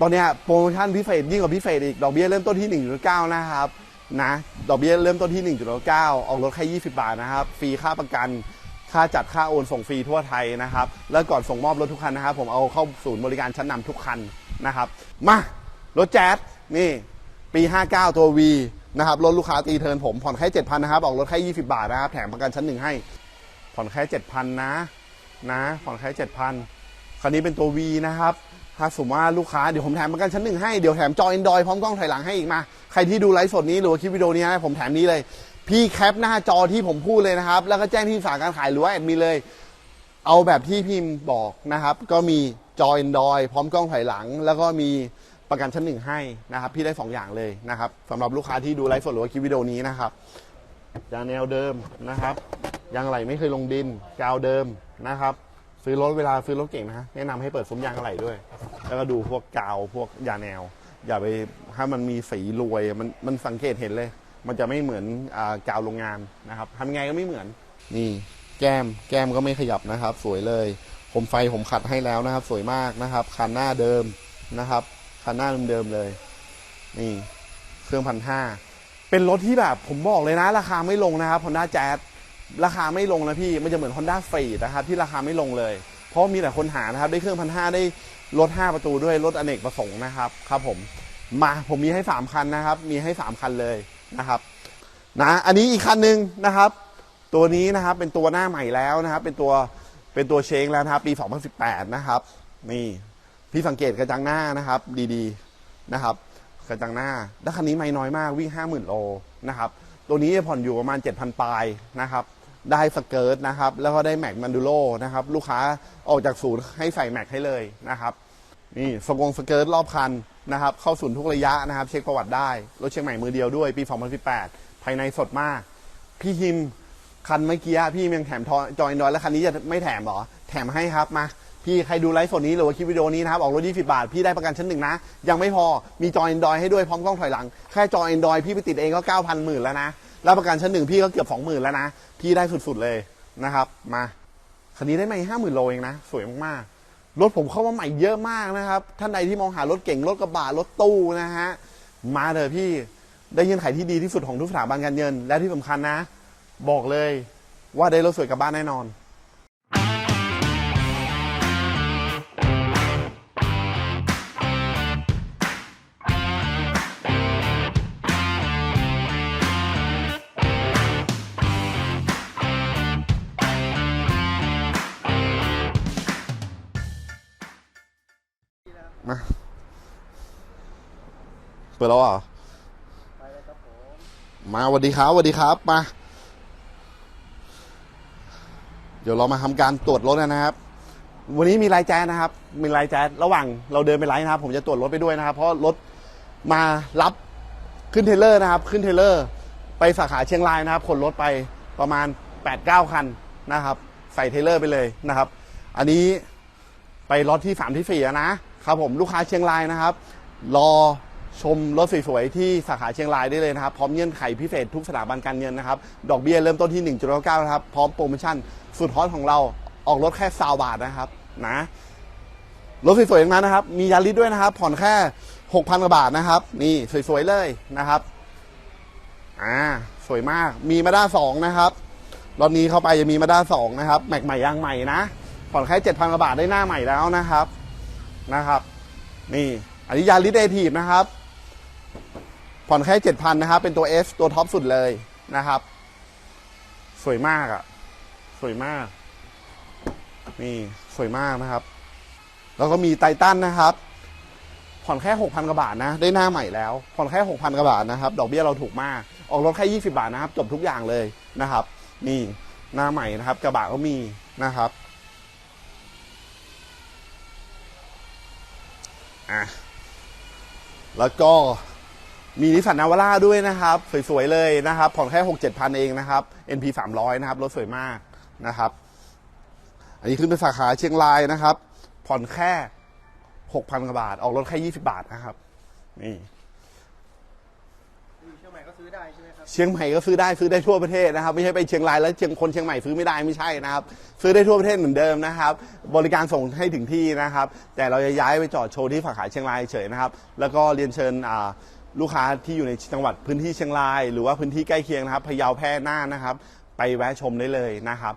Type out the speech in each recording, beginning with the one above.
ตอนนี้โปรโมชั่นพิเศษยิ่งกว่าพิเศษอีก ดอกเบี้ยเริ่มต้นที่ 1.9 นะครับนะดอกเบี้ยเริ่มต้นที่ 1.9 ออกรถแค่ 20 บาทนะครับ ฟรีค่าประกัน ค่าจัดค่าโอนส่งฟรีทั่วไทยนะครับ แล้วก่อนส่งมอบรถทุกคันนะครับ ผมเอาเข้าศูนย์บริการชั้นนำทุกคันนะครับ มารถแจ๊สนี่ปี 59 ตัว V นะครับรถลูกค้าตีเทินผมผ่อนแค่ 7,000 นะครับ ออกรถแค่ 20 บาทนะครับ แถมประกันชั้นหนึ่งให้ ผ่อนแค่ 7,000 นะนะ ผ่อนแค่ 7,000คันนี้เป็นตัว V นะครับ ถ้าสมมติว่าลูกค้าเดี๋ยวผมแถมประกันชั้นหนึ่งให้เดี๋ยวแถมจอ Android พร้อมกล้องถอยหลังให้อีกมา ใครที่ดูไลฟ์สดนี้หรือว่าคลิปวิดีโอนี้นะผมแถมนี้เลย พี่แคปหน้าจอที่ผมพูดเลยนะครับ แล้วก็แจ้งที่สาการขายหรือว่าแอดมินเลย เอาแบบที่พิมพ์บอกนะครับ ก็มีจอ Android พร้อมกล้องถอยหลัง แล้วก็มีประกันชั้นหนึ่งให้นะครับ พี่ได้สองอย่างเลยนะครับสำหรับลูกค้าที่ดูไลฟ์สดหรือว่าคลิปวิดีโอนี้นะครับยางแนวเดิมนะครับยางไหลไม่เคยลงดินกาวเดิมนะครับ ซื้อรถเวลาซื้อรถเก่งนะฮะแนะนำให้เปิดซุ้มยางอะไหล่ด้วย แล้วก็ดูพวกกาวพวกยาแนว อย่าไปถ้ามันมีสีรวยมันมันสังเกตเห็นเลย มันจะไม่เหมือนอกาวโรงงานนะครับทำยังไงก็ไม่เหมือนนี่แก้มแก้มก็ไม่ขยับนะครับ สวยเลยผมไฟผมขัดให้แล้วนะครับ สวยมากนะครับคันหน้าเดิมนะครับคันหน้าเดิมๆเลย นี่เครื่องพันห้าเป็นรถที่แบบผมบอกเลยนะ ราคาไม่ลงนะครับ Honda Jazz ราคาไม่ลงนะพี่ มันจะเหมือน Honda f e e d นะครับ ที่ราคาไม่ลงเลย เพราะมีแต่คนหานะครับ ได้เครื่องพันห้าได้รถ 5 ประตูด้วยรถอเนกประสงค์นะครับครับผมมาผมมีให้ 3 คันนะครับ มีให้ 3 คันเลยนะครับนะอันนี้อีกคันหนึ่งนะครับ ตัวนี้นะครับเป็นตัวหน้าใหม่แล้วนะครับ เป็นตัวเป็นตัวเชงแล้วนะครับ ปี 2018 นะครับนี่พี่สังเกตกระจังหน้านะครับ ดีๆนะครับกระจังหน้าแล้วคันนี้ไม่น้อยมากวิ่ง 50,000 โลนะครับตัวนี้จะผ่อนอยู่ประมาณ 7,000 ปลายนะครับ ได้สเกิร์ตนะครับ แล้วก็ได้แม็กมันดูโลนะครับ ลูกค้าออกจากศูนย์ให้ใส่แม็กให้เลยนะครับ นี่สกงสเกิร์ตรอบคันนะครับ เข้าศูนย์ทุกระยะนะครับ เช็คประวัติได้ รถเชียงใหม่มือเดียวด้วยปี 2018 ภายในสดมาก พี่ฮิมคันเมื่อกี้พี่ยังแถมจอยนอยแล้วคันนี้จะไม่แถมหรอ แถมให้ครับมาพี่ใครดูไลฟ์สดนี้หรือว่าคลิปวิดีโอนี้นะครับ ออกรถ20 บาท พี่ได้ประกันชั้นหนึ่งนะ ยังไม่พอมีจอย Android ให้ด้วยพร้อมกล้องถอยหลัง แค่จอย Android พี่ไปติดเองก็ 9,000หมื่นแล้วนะ รับประกันชั้นหนึ่งพี่ก็เกือบสองหมื่นแล้วนะ พี่ได้สุดๆเลยนะครับ มาคันนี้ได้ไหมห้าหมื่นโลเองนะ สวยมากๆ รถผมเข้ามาใหม่เยอะมากนะครับ ท่านใดที่มองหารถเก่งรถกระบะรถตู้นะฮะ มาเถอะพี่ได้เงื่อนไขที่ดีที่สุดของทุกสถาบันการเงิน และที่สำคัญนะ บอกเลยว่าได้รถสวยกลับบ้านแน่นอน เปิดแล้วเหรอมาสวัสดีครับสวัสดีครับ มา เดี๋ยวเรามาทำการตรวจรถนะครับ วันนี้มีลน์แจ๊นะครับ มีลน์แจ๊ระหว่างเราเดินไปไลน์นะครับ ผมจะตรวจรถไปด้วยนะครับ เพราะรถมารับขึ้นเทเลอร์นะครับ ขึ้นเทเลอร์ ไปสาขาเชียงรายนะครับ ขนรถไปประมาณ 8-9 คันนะครับ ใส่เทเลอร์ไปเลยนะครับ อันนี้ไปรถที่3ที่4อะนะครับผมลูกค้าเชียงรายนะครับ รอ ชมรถสวยๆที่สาขาเชียงรายได้เลยนะครับ พร้อมเงื่อนไขพิเศษทุกสถาบันการเงินนะครับ ดอกเบี้ยเริ่มต้นที่1.9นะครับ พร้อมโปรโมชั่นสุดฮอตของเราออกรถแค่ซาวบาทนะครับนะรถสวยๆอย่างนั้นนะครับ มียาริสด้วยนะครับ ผ่อนแค่ 6,000กว่าบาทนะครับ นี่สวยๆเลยนะครับอ่าสวยมากมีมาด้าสองนะครับรอบนี้เข้าไปจะมีมาด้าสองนะครับแม็กใหม่ยางใหม่นะผ่อนแค่เจ็ดพันกว่าบาทได้หน้าใหม่แล้วนะครับนะครับ นี่อันนี้ยาลิสเอทีฟนะครับ ผ่อนแค่เจ็ดพันนะครับ เป็นตัว S ตัวท็อปสุดเลยนะครับ สวยมากอะ่ะ สวยมาก นี่สวยมากนะครับ แล้วก็มีไททันนะครับ ผ่อนแค่หกพันกว่าบาทนะ ได้หน้าใหม่แล้ว ผ่อนแค่หกพันกว่าบาทนะครับ ดอกเบี้ยเราถูกมาก ออกรถแค่ยี่สิบาทนะครับ จบทุกอย่างเลยนะครับ นี่หน้าใหม่นะครับ กระบะก็มีนะครับอะแล้วก็ มีนิสสันนาวาร่าด้วยนะครับ สวยๆเลยนะครับผ่อนแค่หกเจ็ดพันเองนะครับ NP สามร้อยนะครับรถสวยมากนะครับ อันนี้ขึ้นเป็นสาขาเชียงรายนะครับ ผ่อนแค่หกพันกว่าบาท ออกรถแค่ยี่สิบาทนะครับ นี่เชียงใหม่ก็ซื้อได้ใช่ไหมครับเชียงใหม่ก็ซื้อได้ซื้อได้ทั่วประเทศนะครับ ไม่ใช่ไปเชียงรายแล้วเชียงคนเชียงใหม่ซื้อไม่ได้ไม่ใช่นะครับ ซื้อได้ทั่วประเทศเหมือนเดิมนะครับ บริการส่งให้ถึงที่นะครับ แต่เราจะย้ายไปจอดโชว์ที่ฝากขายเชียงรายเฉยนะครับ แล้วก็เรียนเชิญอ่า ลูกค้าที่อยู่ในจังหวัดพื้นที่เชียงราย หรือว่าพื้นที่ใกล้เคียงนะครับพะเยาแพร่น่านนะครับ ไปแวะชมได้เลยนะครับ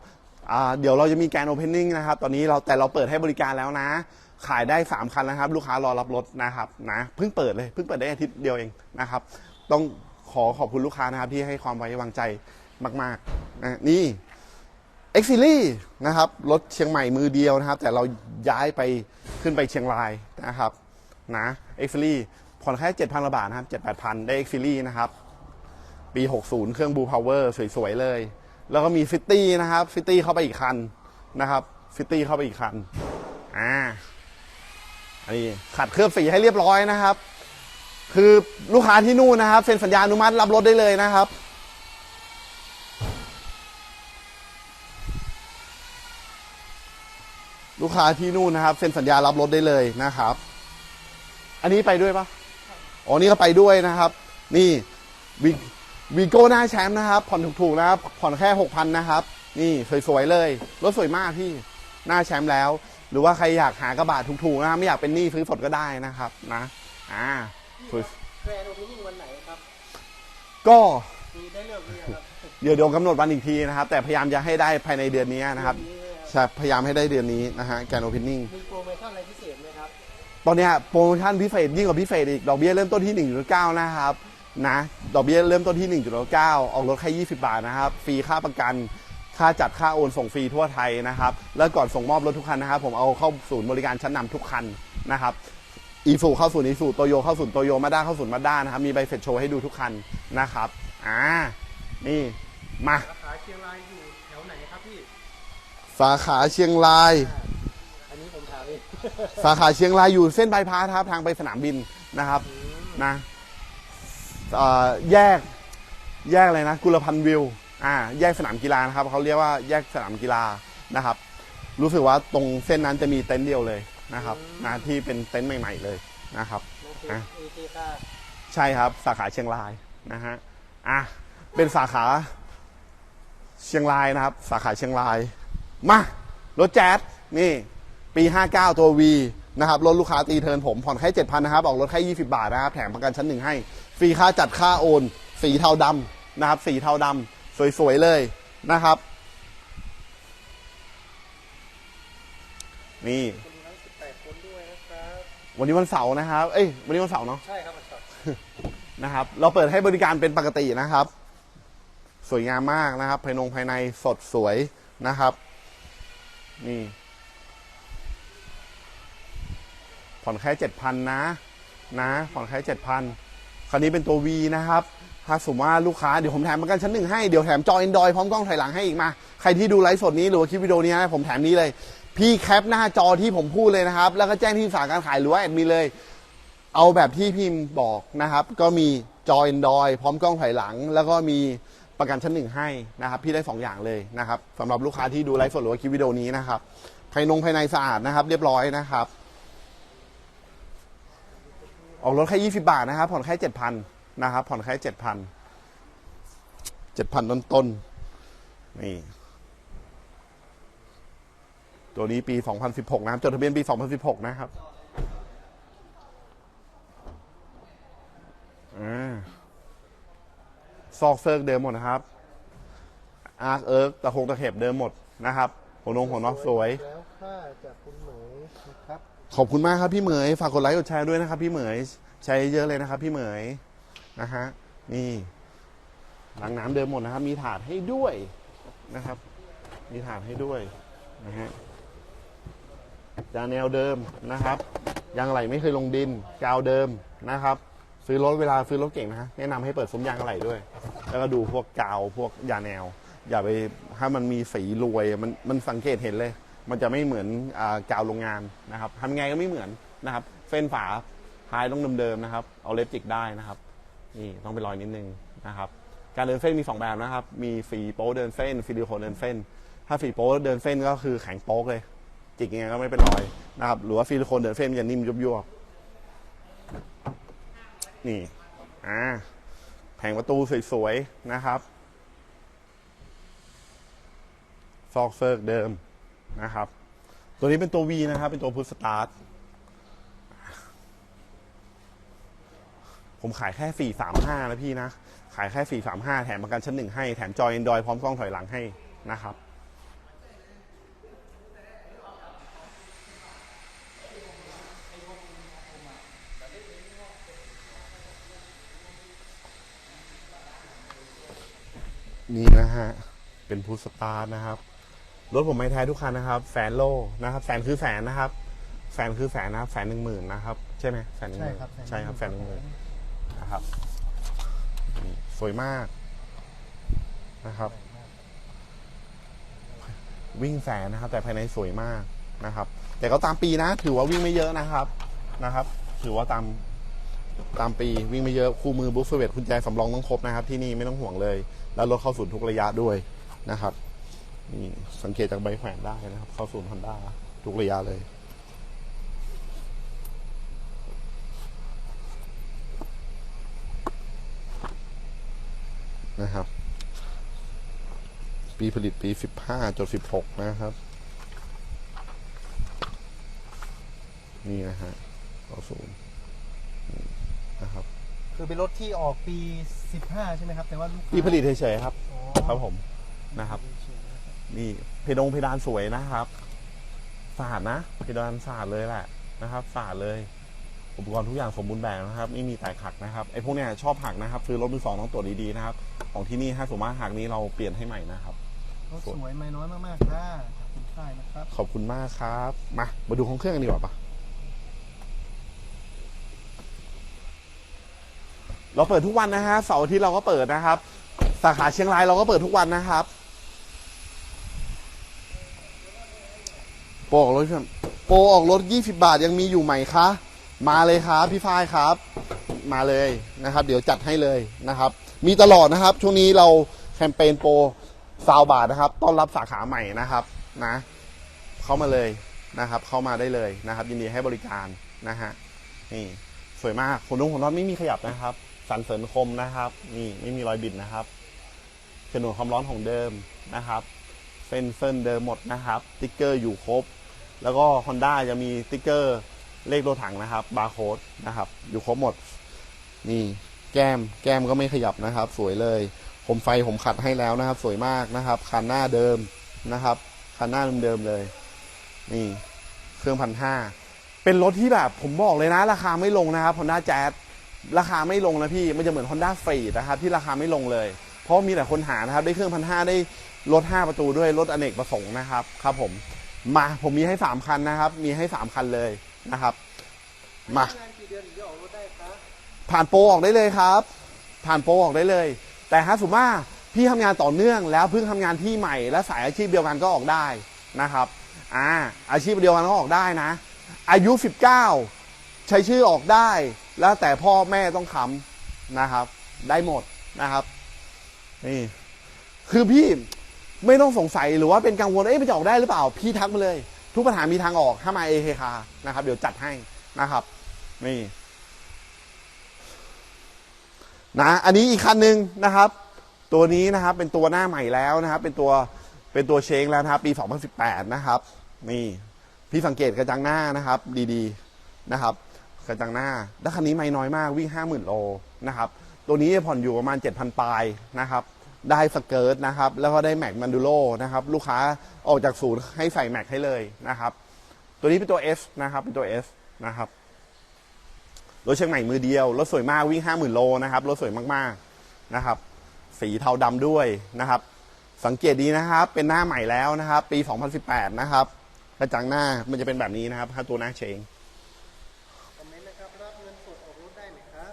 เดี๋ยวเราจะมีแกนโอเพนนิ่งนะครับ ตอนนี้เราแต่เราเปิดให้บริการแล้วนะ ขายได้ 3 คันแล้วครับ ลูกค้ารอรับรถนะครับนะเพิ่งเปิดเลยเพิ่งเปิดได้อาทิตย์เดียวเองนะครับ ต้องขอขอบคุณลูกค้านะครับที่ให้ความไว้วางใจมากๆนะนี่ X Series นะครับรถเชียงใหม่มือเดียวนะครับ แต่เราย้ายไปขึ้นไปเชียงรายนะครับนะ X Series ผ่อนแค่7,000ละบาทนะครับ7 8,000ได้ X Series นะครับ ปี 60 เครื่อง Blue Power สวยๆเลย แล้วก็มีซิตี้นะครับซิตี้เข้าไปอีกคันนะครับซิตี้เข้าไปอีกคันอ่าอันนี้ขัดเคลือบสีให้เรียบร้อยนะครับ คือลูกค้าที่นู่นนะครับเซ็นสัญญาอนุมัติรับรถได้เลยนะครับลูกค้าที่นู่นนะครับเซ็นสัญญารับรถได้เลยนะครับ อันนี้ไปด้วยปะ อ๋อนี่ก็ไปด้วยนะครับ นี่วีวีโก้หน้าแชมป์นะครับ ผ่อนถูกๆนะครับ ผ่อนแค่หกพันนะครับ นี่สวยๆเลย รถสวยมากพี่หน้าแชมป์แล้ว หรือว่าใครอยากหากระบะถูกๆนะครับไม่อยากเป็นหนี้ซื้อสดก็ได้นะครับนะอ่าสวยแกรนด์โอเพนนิ่งวันไหนครับก็มีได้เลือกหรือยังครับเดี๋ยวเดี๋ยวกำหนดวันอีกทีนะครับ แต่พยายามจะให้ได้ภายในเดือนนี้นะครับมีไหมครับใช่พยายามให้ได้เดือนนี้นะฮะแกนโอเพนนิ่งมีโปรโมชั่นอะไรพิเศษไหมครับ ตอนเนี้ยโปรโมชั่นพิเศษยิ่งกว่าพิเศษอีกดอกเบี้ยเริ่มต้นที่ 1.9 นะครับนะดอกเบี้ยเริ่มต้นที่ 1.9 ออกรถแค่20 บาทนะครับ ฟรีค่าประกัน ค่าจัดค่าโอนส่งฟรีทั่วไทยนะครับ แล้วก่อนส่งมอบรถทุกคันนะครับ ผมเอาเข้าศูนย์บริการชั้นนำทุกคันนะครับอีฟูเข้าศูนย์อีฟูโตโยเข้าศูนย์โตโยมาด้าเข้าศูนย์มาด้านะครับ มีใบเสร็จโชว์ให้ดูทุกคันนะครับอ่านี่มาสาขาเชียงรายอยู่แถวไหนครับพี่ สาขาเชียงราย อันนี้ผมถามเอง สาขาเชียงรายอยู่เส้นบายพาสครับทางไปสนามบินนะครับนะเอ่อแยกแยกอะไรนะ กุลพันธ์วิวอ่าแยกสนามกีฬานะครับเขาเรียกว่าแยกสนามกีฬานะครับ รู้สึกว่าตรงเส้นนั้นจะมีเต็นท์เดียวเลยนะครับนะที่เป็นเต็นท์ใหม่ ๆเลยนะครับโอเคอะใช่ครับสาขาเชียงรายนะฮะอะเป็นสาขาเชียงรายนะครับ สาขาเชียงรายมารถแจ๊สนี่ ปี 59 ตัว V นะครับรถลูกค้าตีเทิร์นผมผ่อนแค่7,000นะครับออกรถแค่20 บาทนะครับแถมประกันชั้นหนึ่งให้ ฟรีค่าจัดค่าโอน สีเทาดำนะครับ สีเทาดำสวยๆเลยนะครับ นี่คนทั้ง18คนด้วยนะครับวันนี้วันเสาร์นะครับ เอ้ย วันนี้วันเสาร์เนาะ ใช่ครับอาจารย์นะครับ เราเปิดให้บริการเป็นปกตินะครับ สวยงามมากนะครับ ภายนงภายในสดสวยนะครับ นี่ ผ่อนแค่เจ็ดพันนะนะ ผ่อนแค่เจ็ดพันคันนี้เป็นตัว V นะครับถ้าสมมติว่าลูกค้าเดี๋ยวผมแถมประกันชั้นหนึ่งให้ เดี๋ยวแถมจอ Android พร้อมกล้องถอยหลังให้อีกมา ใครที่ดูไลฟ์สดนี้หรือว่าคลิปวิดีโอนี้ผมแถมนี้เลย พี่แคปหน้าจอที่ผมพูดเลยนะครับ แล้วก็แจ้งที่สาขาการขายหรือว่าแอดมินเลย เอาแบบที่พิมพ์บอกนะครับ ก็มีจอ Android พร้อมกล้องถอยหลัง แล้วก็มีประกันชั้นหนึ่งให้นะครับ พี่ได้ 2 อย่างเลยนะครับสำหรับลูกค้าที่ดูไลฟ์สดหรือว่าคลิปวิดีโอนี้นะครับภายนงภายในสะอาดนะครับ เรียบร้อยนะครับ ออกรถแค่ 20 บาทนะครับ ผ่อนแค่7,000นะครับ ผ่อนแค่7,000 7,000 ต้นต้นนี่ ตัวนี้ปี 2016 นะครับ จดทะเบียนปี 2016 นะครับอซอกเซิร์กเดิมหมดนะครับ อาร์คเอิร์กตะโคงตะเข็บเดิมหมดนะครับหัวนงหัวนอกสวย ขอบคุณมากครับพี่เหมย ฝากกดไลค์กดแชร์ด้วยนะครับ พี่เหมย ใช้เยอะเลยนะครับ พี่เหมยนะฮะนี่ล้างน้ำเดิมหมดนะครับ มีถาดให้ด้วยนะครับ มีถาดให้ด้วยนะฮะยางแนวเดิมนะครับยางอะไหล่ไม่เคยลงดินกาวเดิมนะครับ ซื้อรถเวลาซื้อรถเก่งนะฮะแนะนำให้เปิดซุ้มยางอะไหล่ด้วย แล้วก็ดูพวกกาวพวกยาแนว อย่าไปถ้ามันมีสีรวยมันมันสังเกตเห็นเลย มันจะไม่เหมือนกาวโรงงานนะครับทำไงก็ไม่เหมือนนะครับ เส้นฝาท้ายต้องเดิมๆนะครับ เอาเล็บจิกได้นะครับ นี่ต้องเป็นรอยนิดนึงนะครับ การเดินเส้นมี 2 แบบนะครับ มีฝีโป๊เดินเส้นฟิลิโคนเดินเส้น ถ้าฝีโป๊เดินเส้นก็คือแข็งโป๊กเลย จิกยังไงก็ไม่เป็นรอยนะครับ หรือว่าฟิลิโคนเดินเส้นมันจะนิ่มยุบยวบนี่อ่าแผงประตูสวยๆนะครับ ซอกเซิร์กเดิม นะครับ ตัวนี้เป็นตัว V นะครับ เป็นตัวพุทสตาร์ทผมขายแค่ 435 นะพี่นะ ขายแค่ 435 แถมประกันชั้นหนึ่งให้ แถมจอย Android พร้อมกล้องถอยหลังให้นะครับ นี่นะฮะ เป็นพุทสตาร์ทนะครับ รถผมไม่แท้ทุกคันนะครับแสนโลนะครับแสนคือแสนนะครับแสนคือแสนนะครับแสนหนึ่งหมื่นนะครับ ใช่ไหมแสนหนึ่งหใช่มื่นครับใช่ครับแสนหนึ่งหมื่นนะครับนี่สวยมากนะครับ วิ่งแสนนะครับ แต่ภายในสวยมากนะครับ แต่ก็ตามปีนะ ถือว่าวิ่งไม่เยอะนะครับนะครับ ถือว่าตามตามปีวิ่งไม่เยอะคู่มือบุ๊กเซเวตคุณแจสำรองต้องครบนะครับ ที่นี่ไม่ต้องห่วงเลย แล้วรถเข้าศูนย์ทุกระยะด้วยนะครับ นี่สังเกตจากใบแขวนได้นะครับ เข้าศูนย์ฮอนด้าทุกระยะเลย นะครับ ปีผลิตปี15จด16นะครับ นี่นะฮะเข้าศูนย์นี่นะครับ คือเป็นรถที่ออกปี 15 ใช่ไหมครับ แต่ว่าลูกค้าปีผลิตเฉยๆครับอ๋อครับผมนะครับ นี่เพดงเพดานสวยนะครับสะอาดนะเพดานสะอาดเลยแหละนะครับสะอาดเลยอุปกรณ์ทุกอย่างสมบูรณ์แบบนะครับ ไม่มีแตกหักนะครับไอ้พวกเนี้ยชอบหักนะครับซื้อรถมือสองต้องตรวจดีๆนะครับ ของที่นี่ถ้าสมมติหักนี้เราเปลี่ยนให้ใหม่นะครับ รถสวยไม่น้อยมากๆค่ะขอบคุณค่ายนะครับ ขอบคุณมากครับมามาดูของเครื่องกันดีกว่าปะเราเปิดทุกวันนะฮะเสาร์อาทิตย์เราก็เปิดนะครับ สาขาเชียงรายเราก็เปิดทุกวันนะครับ โปรออกรถโปรออกรถ 20 บาทยังมีอยู่ไหมคะ มาเลยครับพี่ฝ้ายครับ มาเลยนะครับ เดี๋ยวจัดให้เลยนะครับ มีตลอดนะครับ ช่วงนี้เราแคมเปญโปรซาวบาทนะครับต้อนรับสาขาใหม่นะครับนะ เข้ามาเลยนะครับ เข้ามาได้เลยนะครับ ยินดีให้บริการนะฮะนี่สวยมากขนนุ่งขนน็อตไม่มีขยับนะครับ สันเสริญคมนะครับ นี่ไม่มีรอยบิดนะครับฉนวนความร้อนของเดิมนะครับเส้นเส้นเดิมหมดนะครับติ๊กเกอร์อยู่ครบ แล้วก็ Honda จะมีติ๊กเกอร์เลขรถถังนะครับบาร์โค้ดนะครับ อยู่ครบหมด นี่แก้มแก้มก็ไม่ขยับนะครับ สวยเลยผมไฟผมขัดให้แล้วนะครับ สวยมากนะครับคันหน้าเดิมนะครับคันหน้าเดิมๆเลย นี่ เครื่องพันห้าเป็นรถที่แบบผมบอกเลยนะ ราคาไม่ลงนะครับ Honda Jazz ราคาไม่ลงนะพี่มันจะเหมือน Honda f r e e นะครับ ที่ราคาไม่ลงเลย เพราะมีแต่คนหานะครับ ได้เครื่องพันห้าได้รถ 5 ประตูด้วยรถอเนกประสงค์นะครับ ครับผม มาผมมีให้3คันนะครับ มีให้3คันเลยนะครับ มาผ่านโปรออกได้เลยครับ ผ่านโปรออกได้เลย แต่ถ้าสมมาพี่ทำงานต่อเนื่องแล้วเพิ่งทำงานที่ใหม่และสายอาชีพเดียวกันก็ออกได้นะครับอ่าอาชีพเดียวกันก็ออกได้นะ อายุ 19 ใช้ชื่อออกได้ แล้วแต่พ่อแม่ต้องค้ำนะครับ ได้หมดนะครับนี่คือพี่ ไม่ต้องสงสัยหรือว่าเป็นกังวลเอ๊ะมันจะออกได้หรือเปล่า พี่ทักมาเลย ทุกปัญหามีทางออกถ้ามาเอเคคานะครับ เดี๋ยวจัดให้นะครับนี่นะอันนี้อีกคันหนึ่งนะครับ ตัวนี้นะครับเป็นตัวหน้าใหม่แล้วนะครับ เป็นตัวเป็นตัวเชงแล้วนะครับ ปี 2018 นะครับ นี่พี่สังเกตกระจังหน้านะครับ ดีๆนะครับ กระจังหน้าแล้วคันนี้ไม่น้อยมากวิ่ง 50,000 โลนะครับ ตัวนี้ผ่อนอยู่ประมาณ 7,000 ปลายนะครับ ได้สเกิร์ตนะครับ แล้วก็ได้แม็กมันดูโลนะครับ ลูกค้าออกจากศูนย์ให้ใส่แม็กให้เลยนะครับ ตัวนี้เป็นตัว S นะครับเป็นตัว S นะครับรถเชียงใหม่มือเดียวรถสวยมากวิ่ง50,000โลนะครับรถสวยมากๆนะครับ สีเทาดำด้วยนะครับ สังเกตดีนะครับ เป็นหน้าใหม่แล้วนะครับ ปี 2018 นะครับกระจังหน้ามันจะเป็นแบบนี้นะครับถ้าตัวหน้าเชง คอมเมนต์นะครับ รับเงินสดออกรถได้ไหมครับ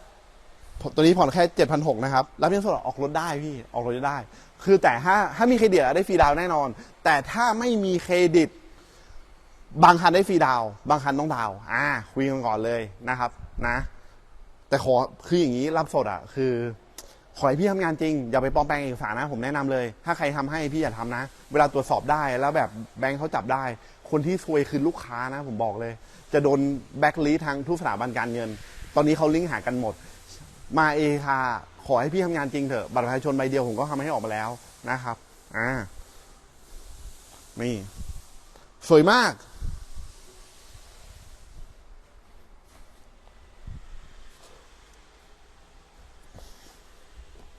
ตัวนี้ผ่อนแค่ 7,600 นะครับ รับเงินสดออกรถได้พี่ ออกรถได้ คือแต่ถ้าถ้ามีเครดิตอะได้ฟรีดาวแน่นอน แต่ถ้าไม่มีเครดิต บางคันได้ฟรีดาว บางคันต้องดาว อ่า คุยกันก่อนเลยนะครับ นะ แต่ขอ คืออย่างนี้รับสดอะคือ ขอให้พี่ทำงานจริง อย่าไปปลอมแปลงเอกสารนะ ผมแนะนำเลย ถ้าใครทำให้พี่อย่าทำนะ เวลาตรวจสอบได้แล้วแบบแบงค์เขาจับได้ คนที่ซวยคือลูกค้านะ ผมบอกเลย จะโดนแบ็กลีทางทุกสถาบันการเงิน ตอนนี้เขาลิงก์หากันหมด มาเอคาขอให้พี่ทำงานจริงเถอะบัตรประชาชนใบเดียวผมก็ทำให้ออกมาแล้วนะครับ อ่า นี่ สวยมาก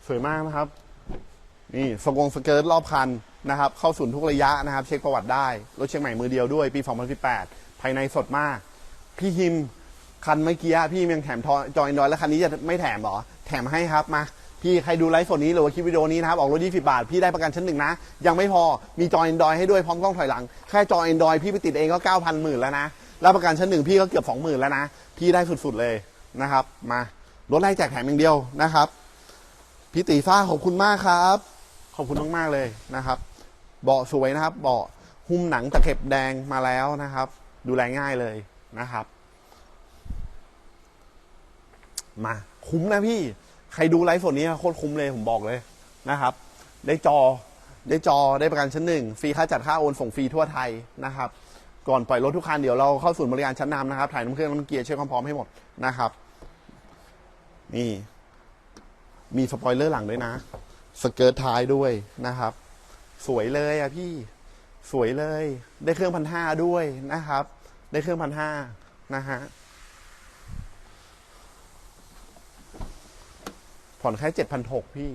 สวยมากนะครับ นี่สกงสเกิร์ตรอบคันนะครับ เข้าศูนย์ทุกระยะนะครับ เช็คประวัติได้ รถเชียงใหม่มือเดียวด้วย ปี 2018 ภายในสดมาก พี่ฮิม คันเมื่อกี้พี่ยังแถมจอยนดอยแล้วคันนี้จะไม่แถมหรอ แถมให้ครับมาพี่ใครดูไลฟ์สดนี้หรือว่าคลิปวิดีโอนี้นะครับออกรถ20 บาท พี่ได้ประกันชั้นหนึ่งนะ ยังไม่พอมีจอยนดอยให้ด้วยพร้อมกล้องถอยหลัง แค่จอยนดอยพี่ไปติดเองก็ 9,000หมื่นแล้วนะ แล้วประกันชั้นหนึ่งพี่ก็เกือบ 20,000 แล้วนะ พี่ได้สุดๆเลยนะครับ มารถไล่แจกแถมอย่างเดียวนะครับ พี่ตีฟ้าขอบคุณมากครับ ขอบคุณมากๆเลยนะครับ เบาะสวยนะครับ เบาะหุ้มหนังตะเข็บแดงมาแล้วนะครับ ดูแลง่ายเลยนะครับ มาคุ้มนะพี่ ใครดูไลฟ์สดนี้โคตรคุ้มเลยผมบอกเลยนะครับ ได้จอได้จอได้ประกันชั้นหนึ่งฟรีค่าจัดค่าโอนส่งฟรีทั่วไทยนะครับ ก่อนปล่อยรถทุกคันเดี๋ยวเราเข้าศูนย์บริการชั้นนำนะครับ ถ่ายน้ำเครื่องน้ำเกียร์เช็คความพร้อมให้หมดนะครับ นี่มีสปอยเลอร์หลังด้วยนะ สเกิร์ตท้ายด้วยนะครับ สวยเลยอะพี่สวยเลย ได้เครื่องพันห้าด้วยนะครับ ได้เครื่องพันห้านะฮะ ผ่อนแค่เจ็ดพันหกพี่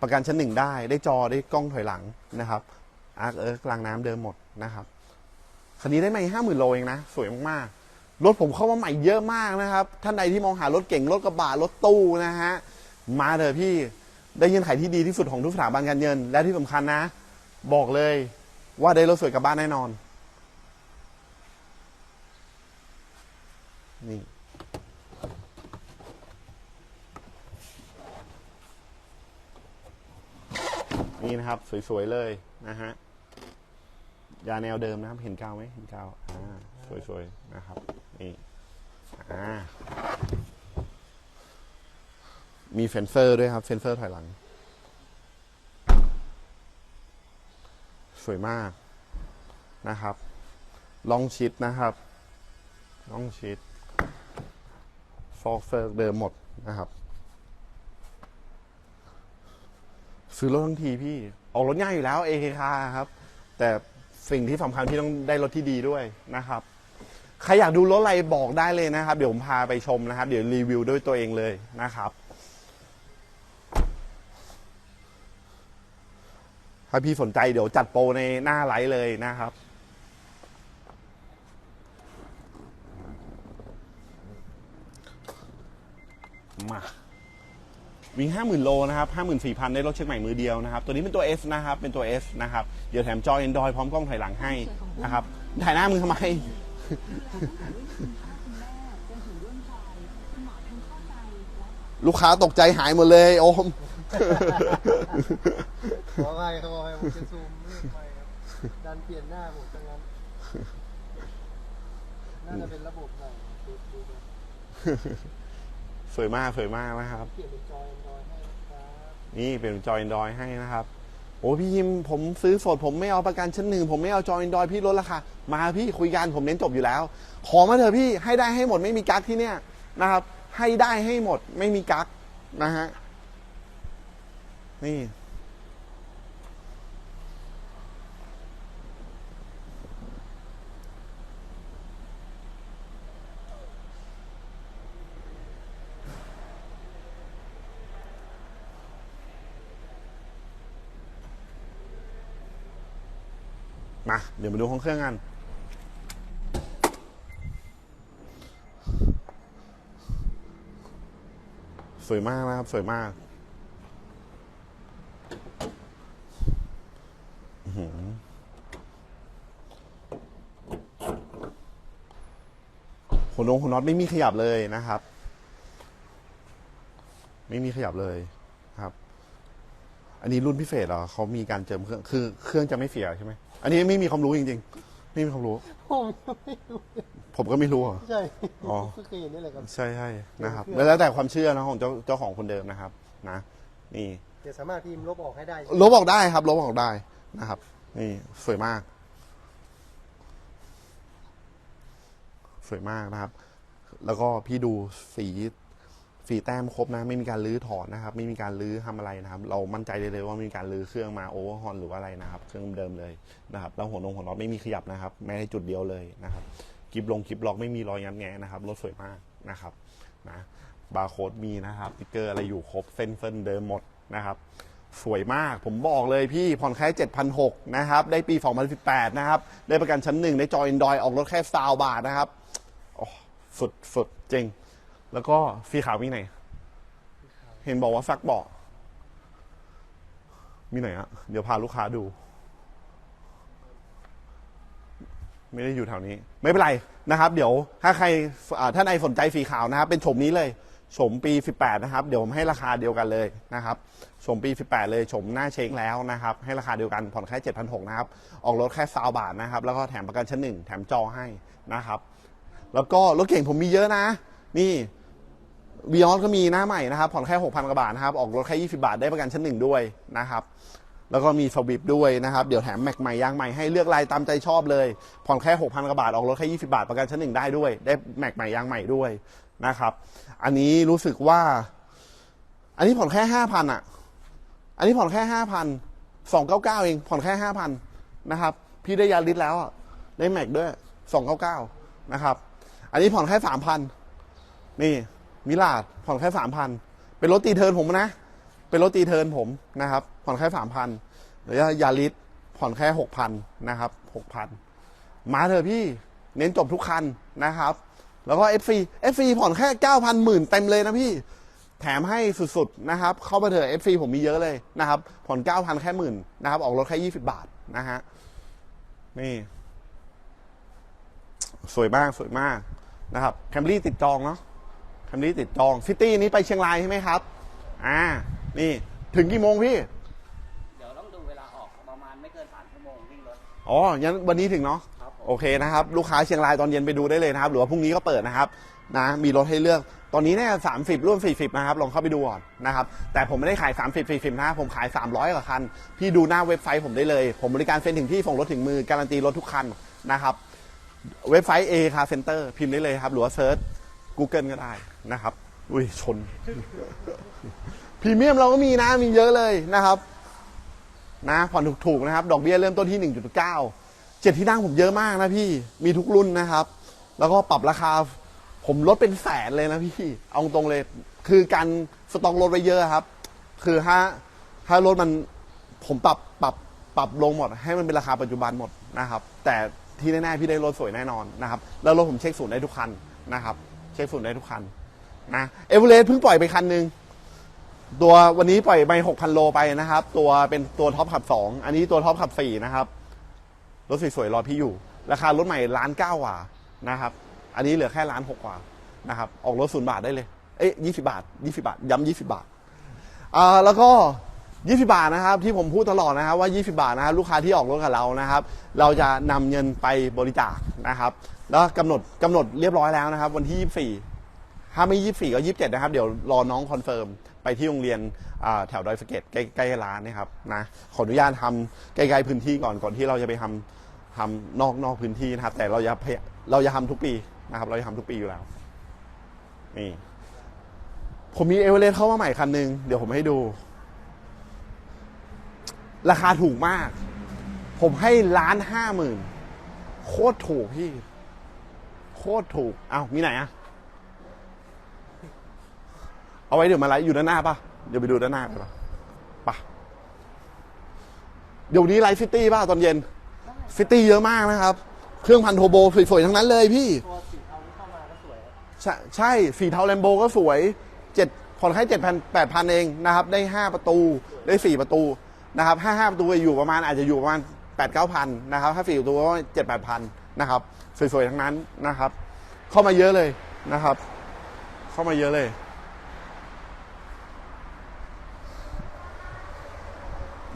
ประกันชั้นหนึ่งได้ ได้จอได้กล้องถอยหลังนะครับอาร์คเอิร์กลางน้ำเดิมหมดนะครับคันนี้ได้ไม่ห้าหมื่นโลเองนะ สวยมากๆ รถผมเข้ามาใหม่เยอะมากนะครับ ท่านใดที่มองหารถเก่งรถกระบะรถตู้นะฮะ มาเถอะพี่ได้เงินไขที่ดีที่สุดของทุกสถาบันการเงิน และที่สำคัญนะ บอกเลยว่าได้รถสวยกลับบ้านแน่นอนนี่ นี่นะครับ สวยๆเลยนะฮะยาแนวเดิมนะครับ เห็นกาวไหมเห็นกาวอ่าสวยๆนะครับนี่อ่ามีเฟนเซอร์ด้วยครับเฟนเซอร์ถอยหลัง สวยมากนะครับลองชิดนะครับลองชิดฟอกเซอร์เดิมหมดนะครับ ซื้อรถทั้งทีพี่ออกรถง่ายอยู่แล้ว AKK ครับ แต่สิ่งที่สำคัญพี่ต้องได้รถที่ดีด้วยนะครับ ใครอยากดูรถอะไรบอกได้เลยนะครับ เดี๋ยวผมพาไปชมนะครับ เดี๋ยวรีวิวด้วยตัวเองเลยนะครับถ้าพี่สนใจเดี๋ยวจัดโปรในหน้าไลฟ์เลยนะครับมา วิ่งห้าหมื่นโลนะครับห้าหมื่นสี่พันได้รถเชียงใหม่มือเดียวนะครับ ตัวนี้เป็นตัว S นะครับ เป็นตัว S นะครับ เดี๋ยวแถมจอ Android พร้อมกล้องถอยหลังให้นะครับ ถ่ายหน้ามึงทำไม ลูกค้าตกใจหายหมดเลยโอม ขอไปขอไปผมจะซูมเรื่องไปครับดันเปลี่ยนหน้าผมจังนั้นน่าจะเป็นระบบหนดูดูดู สวยมากสวยมากนะครับเปลี่ยนเป็นจอยแอนดรอยให้นะครับนี่เป็นจอ Android ให้นะครับ โอ้พี่ยิมผมซื้อสดผมไม่เอาประกันชั้นหนึ่งผมไม่เอาจอ Android พี่ลดราคามาพี่คุยกันผมเน้นจบอยู่แล้ว ขอมาเถอะพี่ให้ได้ให้หมดไม่มีกั๊กที่เนี่ยนะครับ ให้ได้ให้หมดไม่มีกั๊กนะฮะนี่ เดี๋ยวมาดูห้องเครื่องกัน สวยมากนะครับ สวยมากหัวนงหัวน็อตไม่มีขยับเลยนะครับ ไม่มีขยับเลย อันนี้รุ่นพิเศษเหรอเขามีการเจิมเครื่องคือเครื่องจะไม่เสียใช่ไหมอันนี้ไม่มีความรู้จริงๆไม่มีความรู้ ผมก็ไม่รู้ผมก็ไม่รู้เหรอ ใช่อ๋อเพิ่งเคยเห็นนี่แหละครับ ใช่ใช่นะครับเครื่องแล้วแต่ความเชื่อนะของเจ้าเจ้าของคนเดิมนะครับ นะ นี่เดี๋ยวสามารถพิมพ์ลบออกให้ได้ ลบออกได้ครับ ลบออกได้นะครับ นี่สวยมาก สวยมากนะครับ แล้วก็พี่ดูสี ฟรีแต้มครบนะไม่มีการลื้อถอนนะครับ ไม่มีการลื้อทำอะไรนะครับ เรามั่นใจเลยว่าไม่มีการลื้อเครื่องมาโอเวอร์ฮอนหรือว่าอะไรนะครับ เครื่องเดิมเลยนะครับแล้วหัวนงหัวน็อตไม่มีขยับนะครับ แม้แต่จุดเดียวเลยนะครับกิบลงกิบล็อกไม่มีรอยยันแงะนะครับรถสวยมากนะครับนะบาร์โค้ดมีนะครับติ๊กเกอร์อะไรอยู่ครบเส้นเส้นเดิมหมดนะครับ สวยมากผมบอกเลยพี่ผ่อนแค่7,600นะครับ ได้ปี 2018 นะครับ ได้ประกันชั้นหนึ่งได้จอ Android ออกรถแค่ซาวบาทนะครับโอ้สุดสุดจริง แล้วก็สีขาวมีไหน เห็นบอกว่าซักเบาะมีไหนอะเดี๋ยวพาลูกค้าดู ไม่ได้อยู่แถวนี้ ไม่เป็นไรนะครับ เดี๋ยวถ้าใครท่านใดสนใจสีขาวนะครับ เป็นโฉมนี้เลยโฉมปี 18 นะครับ เดี๋ยวผมให้ราคาเดียวกันเลยนะครับโฉมปี 18 เลยโฉมหน้าเช็งแล้วนะครับ ให้ราคาเดียวกันผ่อนแค่7,600นะครับ ออกรถแค่ซาวบาทนะครับ แล้วก็แถมประกันชั้นหนึ่งแถมจอให้นะครับ แล้วก็รถเก่งผมมีเยอะนะ นี่ วีออนก็มีหน้าใหม่นะครับ ผ่อนแค่ 6,000 กว่าบาทนะครับ ออกรถแค่ 20 บาทได้ประกันชั้นหนึ่งด้วยนะครับ แล้วก็มีสวิปด้วยนะครับ เดี๋ยวแถมแม็กใหม่ยางใหม่ให้เลือกลายตามใจชอบเลย ผ่อนแค่ 6,000 กว่าบาท ออกรถแค่ 20 บาท ประกันชั้นหนึ่งได้ด้วย ได้แม็กใหม่ยางใหม่ด้วยนะครับ อันนี้รู้สึกว่า อันนี้ผ่อนแค่ 5,000อะ อันนี้ผ่อนแค่ 5,000 299 เอง ผ่อนแค่ 5,000 นะครับ พี่ได้ยาลิตแล้วอะได้แม็กด้วย 299 นะครับ อันนี้ผ่อนแค่ 3,000 นี่ มิลาดผ่อนแค่สามพันเป็นรถตีเทินผมนะ เป็นรถตีเทินผมนะครับ ผ่อนแค่สามพันหรือยาริสผ่อนแค่หกพันนะครับหกพันมาเถอะพี่เน้นจบทุกคันนะครับ แล้วก็ FC FC ผ่อนแค่เก้าพันหมื่นเต็มเลยนะพี่แถมให้สุดๆนะครับ เข้ามาเถอะ FC ผมมีเยอะเลยนะครับ ผ่อนเก้าพันแค่หมื่นนะครับ ออกรถแค่ยี่สิบาทนะฮะนี่ สวยมากสวยมากนะครับแคมรี่ติดจองเนาะ คมรี่ติดจองซิตี้นี้ไปเชียงรายใช่ไหมครับ อ่า นี่ถึงกี่โมงพี่ เดี๋ยวต้องดูเวลาออกประมาณไม่เกินสามชั่วโมงวิ่งรถ อ๋อยันวันนี้ถึงเนาะ ครับผม โอเคนะครับ ลูกค้าเชียงรายตอนเย็นไปดูได้เลยนะครับ หรือว่าพรุ่งนี้ก็เปิดนะครับ นะ มีรถให้เลือก ตอนนี้เนี่ยสามสิบร่วมสี่สิบนะครับ ลองเข้าไปดูก่อนนะครับ แต่ผมไม่ได้ขาย30 40นะ ผมขาย300กว่าคัน พี่ดูหน้าเว็บไซต์ผมได้เลย ผมบริการเซ็นถึงที่ส่งรถถึงมือ การันตีรถทุกคันนะครับ เว็บไซต์ A Car Center พิมพ์ได้เลยครับ หรือว่าเซิร์ช Google ก็ได้นะครับ อุ้ยชนพรีเมียมเราก็มีนะมีเยอะเลยนะครับ นะผ่อนถูกๆนะครับ ดอกเบี้ยเริ่มต้นที่ 1.9เจ็ดที่นั่งผมเยอะมากนะพี่มีทุกรุ่นนะครับ แล้วก็ปรับราคาผมลดเป็นแสนเลยนะพี่ เอาตรงเลย คือการสต็อกรถไว้เยอะครับ คือถ้าถ้ารถมันผมปรับปรับปรับลงหมด ให้มันเป็นราคาปัจจุบันหมดนะครับ แต่ที่แน่ๆพี่ได้รถสวยแน่นอนนะครับ แล้วรถผมเช็คศูนย์ได้ทุกคันนะครับ เช็คศูนได้ทุกคันนะเอเวอเรสต์เพิ่งปล่อยไปคันหนึ่งตัววันนี้ปล่อยไป6,000 โลไปนะครับ ตัวเป็นตัวท็อปขับ 2 อันนี้ตัวท็อปขับ 4 นะครับ รถสวยๆรอพี่อยู่ ราคารถใหม่ล้านเก้ากว่านะครับ อันนี้เหลือแค่ล้านหกกว่านะครับ ออกรถศูนย์บาทได้เลย เอ๊ะยี่สิบาทยี่สิบาท ย้ำยี่สิบาทอ่าแล้วก็ 20 บาทนะครับที่ผมพูดตลอดนะครับว่า 20 บาทนะครับลูกค้าที่ออกรถกับเรานะครับ เราจะนำเงินไปบริจาคนะครับ แล้วกำหนดกำหนดเรียบร้อยแล้วนะครับ วันที่ 24 ถ้าไม่ 24 ก็ 27 นะครับ เดี๋ยวรอน้องคอนเฟิร์มไปที่โรงเรียนแถวดอยสะเก็ดใกล้ใกล้ร้านนะครับนะขออนุญาตทำใกล้ๆพื้นที่ก่อนก่อนที่เราจะไปทำทำนอกนอกพื้นที่นะครับ แต่เราจะเราจะทำทุกปีนะครับ เราจะทำทุกปีอยู่แล้วนี่ผมมีเอเวอเรสต์เข้ามาใหม่คันหนึ่งเดี๋ยวผมให้ดู ราคาถูกมาก ผมให้ล้านห้าหมื่นโคตรถูกพี่ โคตรถูก เอามีไหนอะเอาไว้เดี๋ยวมาไลฟ์อยู่ด้านหน้าปะเดี๋ยวไปดูด้านหน้ากันปะปะเดี๋ยวนี้ไลฟ์ซิตี้ป่ะตอนเย็นซิตี้เยอะมากนะครับ เครื่องพันโทโบสวยๆทั้งนั้นเลยพี่ ใช่ใช่สีเทาแลมโบก็สวยเจ็ดผ่อนแค่เจ็ดพันแปดพันเองนะครับ ได้ห้าประตู ได้สี่ประตู นะครับห้าห้าประตูอยู่ประมาณอาจจะอยู่ประมาณแปดเก้าพันนะครับถ้าสี่ประตูก็เจ็ดแปดพันนะครับสวยๆทั้งนั้นนะครับ เข้ามาเยอะเลยนะครับ เข้ามาเยอะเลย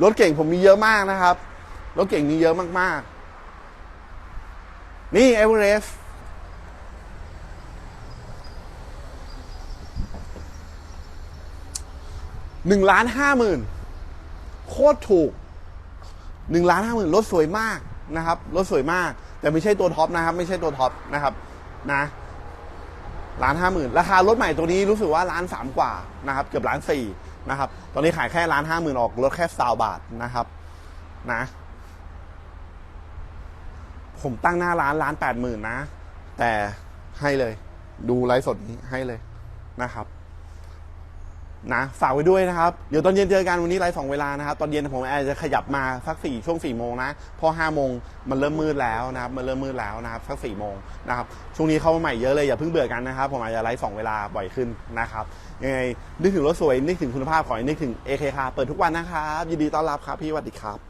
รถเก่งผมมีเยอะมากนะครับ รถเก่งมีเยอะมากๆ นี่เอเวอเรสต์หนึ่งล้านห้าหมื่น โคตรถูกหนึ่งล้านห้าหมื่นรถสวยมากนะครับรถสวยมาก แต่ไม่ใช่ตัวท็อปนะครับ ไม่ใช่ตัวท็อปนะครับนะล้านห้าหมื่นราคารถใหม่ตัวนี้รู้สึกว่าล้านสามกว่านะครับ เกือบล้านสี่นะครับ ตอนนี้ขายแค่ล้านห้าหมื่นออกรถแค่สาวบาทนะครับนะผมตั้งหน้าร้านล้านแปดหมื่นนะ แต่ให้เลย ดูไลฟ์สดนี้ให้เลยนะครับ นะฝากไว้ด้วยนะครับ เดี๋ยวตอนเย็นเจอกันวันนี้ไลฟ์สองเวลานะครับ ตอนเย็นผมอาจจะขยับมาสักสี่ช่วงสี่โมงนะพอห้าโมงมันเริ่มมืดแล้วนะครับมันเริ่มมืดแล้วนะครับสักสี่โมงนะครับช่วงนี้เข้ามาใหม่เยอะเลยอย่าเพิ่งเบื่อกันนะครับผมอาจจะไลฟ์สองเวลาบ่อยขึ้นนะครับยังไงนึกถึงรถสวยนึกถึงคุณภาพขอให้นึกถึง AK คาเปิดทุกวันนะครับยินดีต้อนรับครับพี่สวัสดีครับ